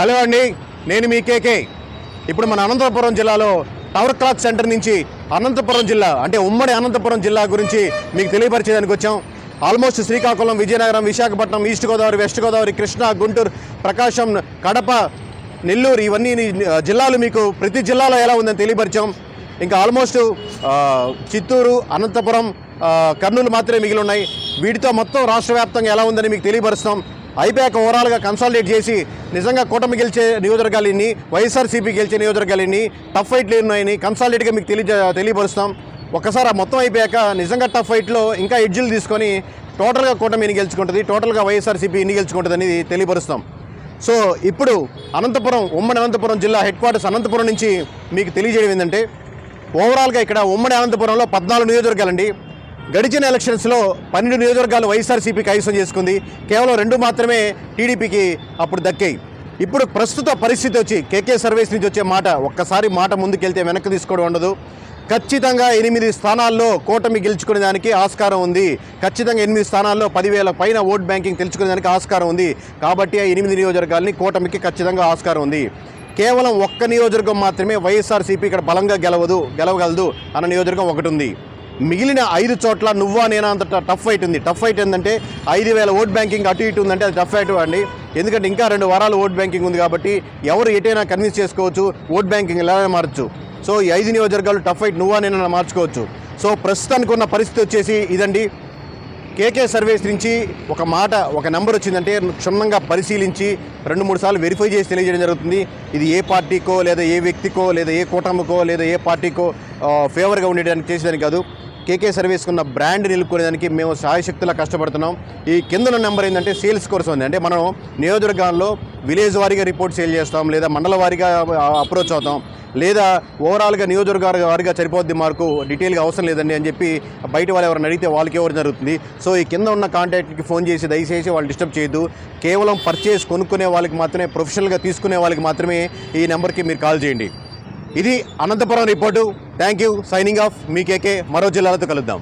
Hello అండి నేను మీ కేకే. ఇప్పుడు మన అనంతపురం జిల్లాలో టవర్ క్లాక్ సెంటర్ నుంచి అనంతపురం జిల్లా అంటే ఉమ్మడి అనంతపురం జిల్లా గురించి మీకు తెలియపరిచేదానికి వచ్చాం. Almost Srikakulam Vizianagaram Visakhapatnam east Godavari west Godavari Krishna Guntur Prakasam Kadapa Nellore ఇవన్నీ జిల్లాలు మీకు ప్రతి జిల్లాలో ఎలా ఉందని తెలియపరిచాం. ఇంకా ఆల్మోస్ట్ చిత్తూరు అనంతపురం కర్నూలు మాత్రమే మిగిలి ఉన్నాయి. వీటితో మొత్తం రాష్ట్ర వ్యాప్తంగా ఎలా ఉందని మీకు తెలియపరుస్తాం. అయిపోయాక ఓవరాల్గా కన్సాలిడేట్ చేసి నిజంగా కూటమి గెలిచే నియోజకవర్గాలు వైఎస్ఆర్సీపీ గెలిచే నియోజకవర్గాలు టఫ్ ఫైట్లు ఉన్నాయని కన్సాలిడేట్గా మీకు తెలియ తెలియపరుస్తాం. ఒక్కసారి మొత్తం అయిపోయాక నిజంగా టఫ్ ఫైట్లో ఇంకా ఎడ్జిలు తీసుకొని టోటల్గా కూటమి ఎన్ని గెలుచుకుంటుంది టోటల్గా వైఎస్ఆర్సీపీ ఎన్ని గెలుచుకుంటుంది అనేది తెలియపరుస్తాం. సో ఇప్పుడు అనంతపురం ఉమ్మడి అనంతపురం జిల్లా హెడ్ క్వార్టర్స్ అనంతపురం నుంచి మీకు తెలియజేయడం ఏంటంటే ఓవరాల్గా ఇక్కడ ఉమ్మడి అనంతపురంలో పద్నాలుగు నియోజకవర్గాలండి. గడిచిన ఎలక్షన్స్లో పన్నెండు నియోజకవర్గాలు వైఎస్ఆర్సీపీ కైవసం చేసుకుంది. కేవలం రెండు మాత్రమే టీడీపీకి అప్పుడు దక్కాయి. ఇప్పుడు ప్రస్తుత పరిస్థితి వచ్చి కేకే సర్వీస్ నుంచి వచ్చే మాట ఒక్కసారి మాట ముందుకెళ్తే వెనక్కి తీసుకోవడం ఉండదు. ఖచ్చితంగా ఎనిమిది స్థానాల్లో కూటమి గెలుచుకునే దానికి ఆస్కారం ఉంది. ఖచ్చితంగా ఎనిమిది స్థానాల్లో పదివేల పైన ఓట్ బ్యాంకింగ్ తెలుసుకునే దానికి ఆస్కారం ఉంది. కాబట్టి ఆ ఎనిమిది నియోజకవర్గాల్ని కూటమికి ఖచ్చితంగా ఆస్కారం ఉంది. కేవలం ఒక్క నియోజకవర్గం మాత్రమే వైఎస్ఆర్సీపీ ఇక్కడ బలంగా గెలవదు గెలవగలదు అన్న నియోజకవర్గం ఒకటి ఉంది. మిగిలిన ఐదు చోట్ల నువ్వా నేనా అంత టఫ్ ఫైట్ ఉంది. టఫ్ ఫైట్ ఏంటంటే ఐదు వేల ఓట్ బ్యాంకింగ్ అటు ఇటు ఉందంటే అది టఫ్ ఫైట్ అండి. ఎందుకంటే ఇంకా రెండు వారాలు ఓట్ బ్యాంకింగ్ ఉంది కాబట్టి ఎవరు ఎటైనా కన్విన్స్ చేసుకోవచ్చు ఓట్ బ్యాంకింగ్ ఎలా మారచ్చు. సో ఈ ఐదు నియోజకవర్గాలు టఫ్ ఫైట్ నువ్వా నేనైనా మార్చుకోవచ్చు. సో ప్రస్తుతానికి ఉన్న పరిస్థితి వచ్చేసి ఇదండి. కేకే సర్వీస్ నుంచి ఒక మాట ఒక నెంబర్ వచ్చిందంటే క్షుణ్ణంగా పరిశీలించి రెండు మూడు సార్లు వెరిఫై చేసి తెలియజేయడం జరుగుతుంది. ఇది ఏ పార్టీకో లేదా ఏ వ్యక్తికో లేదా ఏ కూటమికో లేదా ఏ పార్టీకో ఫేవర్గా ఉండేదానికి చేసేదానికి కాదు. కేకే సర్వీస్ ఉన్న బ్రాండ్ నిలుపుకునేదానికి మేము సాయశక్తిలా కష్టపడుతున్నాం. ఈ కింద నెంబర్ ఏంటంటే సేల్స్ కోర్స్ ఉంది. అంటే మనం నియోజకవర్గాల్లో విలేజ్ వారీగా రిపోర్ట్ సేల్ చేస్తాం లేదా మండల వారీగా అప్రోచ్ అవుతాం. లేదా ఓవరాల్గా నియోజకవర్గ వారిగా సరిపోద్ది మార్కు డీటెయిల్గా అవసరం లేదండి అని చెప్పి బయట వాళ్ళు ఎవరైనా అడిగితే వాళ్ళకి ఎవరు జరుగుతుంది. సో ఈ కింద ఉన్న కాంటాక్ట్కి ఫోన్ చేసి దయచేసి వాళ్ళు డిస్టర్బ్ చేయొద్దు. కేవలం పర్చేస్ కొనుక్కునే వాళ్ళకి మాత్రమే ప్రొఫెషనల్గా తీసుకునే వాళ్ళకి మాత్రమే ఈ నెంబర్కి మీరు కాల్ చేయండి. ఇది Anantapur report. Thank you signing off me K K. మరో జిల్లాలతో కలుద్దాం.